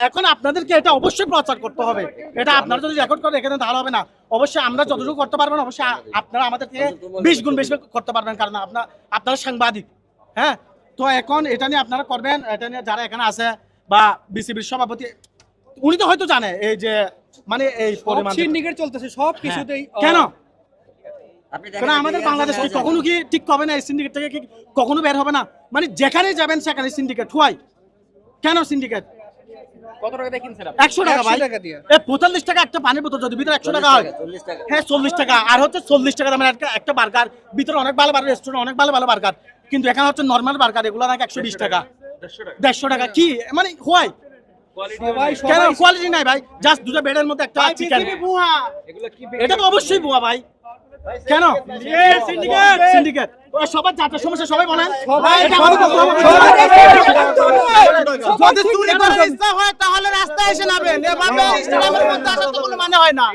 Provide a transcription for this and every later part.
এখন আপনাদেরকে এটা অবশ্যই প্রচার করতে হবে। এটা আপনারা যদি রেকর্ড করেন এখানে তাহলে হবে না। অবশ্যই আমরা যতটুকু করতে পারবেন অবশ্যই আপনারা আমাদের থেকে বিশ গুণ বেশি করতে পারবেন কারণ আপনার আপনারা সাংবাদিক হ্যাঁ? তো এখন এটা নিয়ে আপনারা করবেন এটা নিয়ে যারা এখানে আছে বা বিসিবির সভাপতি উনি তো হয়তো জানে এই যে মানে এই পরিমাণ সিন্ডিকেট চলতেছে সব কিছুতেই কেন? কারণ আমাদের বাংলাদেশ কি কখনো কি ঠিক হবে না এই সিন্ডিকেট থেকে কি কখনো বের হবে না? মানে যেখানে যাবেন সেখানে সিন্ডিকেট হয় কেন সিন্ডিকেট কত টাকা দিয়ে কিনছেন আপনি? একশো টাকা ভাই। টাকা দিয়ে। এ পঁয়তাল্লিশ টাকা একটা পানির বোতল যদি ভিতরে একশো টাকা হয়। টাকা হ্যাঁ চল্লিশ টাকা। আর হচ্ছে চল্লিশ টাকা দামের একটা একটা বার্গার। ভিতরে অনেক ভালো ভালো রেস্টুরেন্ট অনেক ভালো ভালো বার্গার। কিন্তু এখানে হচ্ছে নর্মাল বার্গার এগুলো নাকি একশো বিশ টাকা। দেড়শো টাকা। কি? মানে হয় কোয়ালিটি নাই। ভাই? জাস্ট দুটো বেডের মধ্যে একটা চিকেন এটা তো অবশ্যই বুয়া ভাই। কেন? সিন্ডিকেট! সিন্ডিকেট। সবার সমস্যা সবাই বলেন। যদি চুরি করার ইচ্ছা হয় তাহলে রাস্তায় এসে নামেন। এভাবে স্টেডিয়ামের মধ্যে আসার তো কোনো মানে হয় না।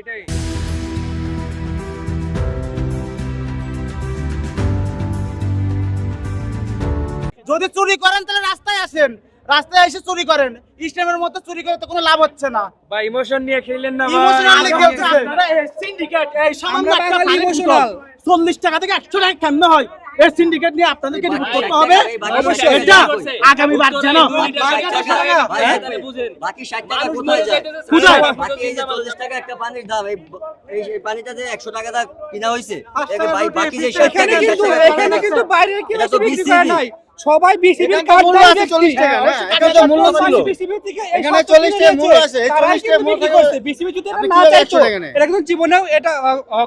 যদি চুরি করেন তাহলে রাস্তায় আসেন। রাস্তায় এসে চুরি করেন স্টেডিয়ামের মধ্যে চুরি করে তো কোনো লাভ হচ্ছে না বা ইমোশন নিয়ে খেললেন না। খেলতেছে। আপনারা এই এই সামান্য একটা। বোতল, 40 টাকা থেকে 100 টাকা কেমনে হয়? এই syndicate নিয়ে আপনাদেরকে report করতে হবে। অবশ্যই। এটা টাকা যেন বাকি ষাট টাকা, হ্যাঁ? বাকি ষাট টাকা কোথায় যায় কোথায়? বাকি এই যে চল্লিশ টাকা একটা পানির দাম এই এই পানিটা যে একশো টাকা দা কিনা হয়েছে একে ভাই বাকি যে ষাট এখানে কিন্তু এখানে কিন্তু বাইরে কি এটা তো বিক্রি করে নাই সবাই বিসিবির কার্ড মূল্য দিয়ে আছে দেখছি। 40 টাকা, হ্যাঁ, হ্যাঁ, এটা তো মূল্য ছিল। BCB থেকে এখানে 40 টাকা মূল্য আছে, এই 40 টাকা মূল্য করছে। BCB যদি এটা না চাইতো, 100 টাকা নেয়? এটা কিন্তু জীবনেও এটা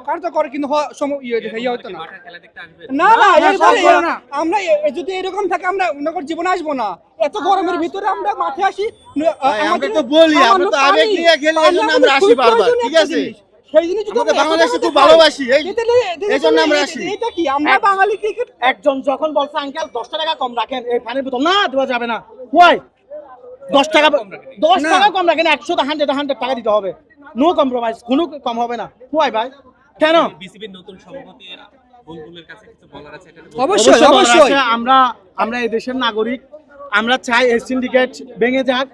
কার্যকর কিন্তু হওয়া সম- ইয়ে হতো না না না। আমরা যদি এরকম থাকে আমরা নগর জীবনে আসব না এত গরমের ভিতরে আমরা মাঠে আসি আমাদের তো বলি, আমরা তো আবেগ নিয়ে খেলি, আমরা আসি বারবার, ঠিক আছে? জিনিস। সেই জিনিস যদি আমরা এত বাংলাদেশে খুব ভালোবাসি, এই- এটালে- এটালে- এই জন্য আমরা আসি। এটা কি? আমরা বাঙালি ক্রিকেট একজন যখন বলছে আঙ্কেল দশ টাকা কম রাখেন এই পানির বোতল না দেওয়া যাবে না। ওয়াই দশ টাকা দশ টাকা কম রাখেন একশো হান্ড্রেড হান্ড্রেড টাকা দিতে হবে। নো কম্প্রোমাইজ কোনো কম হবে না। ওয়াই ভাই? কেন? বিসিবির নতুন সভাপতি বুলবুলের কাছে কিছু বলার আছে এটা নিয়ে অবশ্যই অবশ্যই আমরা আমরা এই দেশের নাগরিক আমরা চাই এই সিন্ডিকেট ভেঙে যাক।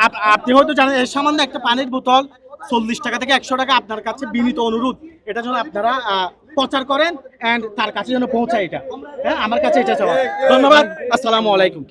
আপ- আপনি হয়তো জানেন এর সামান্য একটা পানির বোতল চল্লিশ টাকা থেকে একশো টাকা আপনার কাছে বিনীত অনুরোধ। এটা যেন আপনারা প্রচার করেন অ্যান্ড তার কাছে যেন পৌঁছায় এটা। হ্যাঁ আমার কাছে এটা চাওয়া। ধন্যবাদ। আসসালামু আলাইকুম।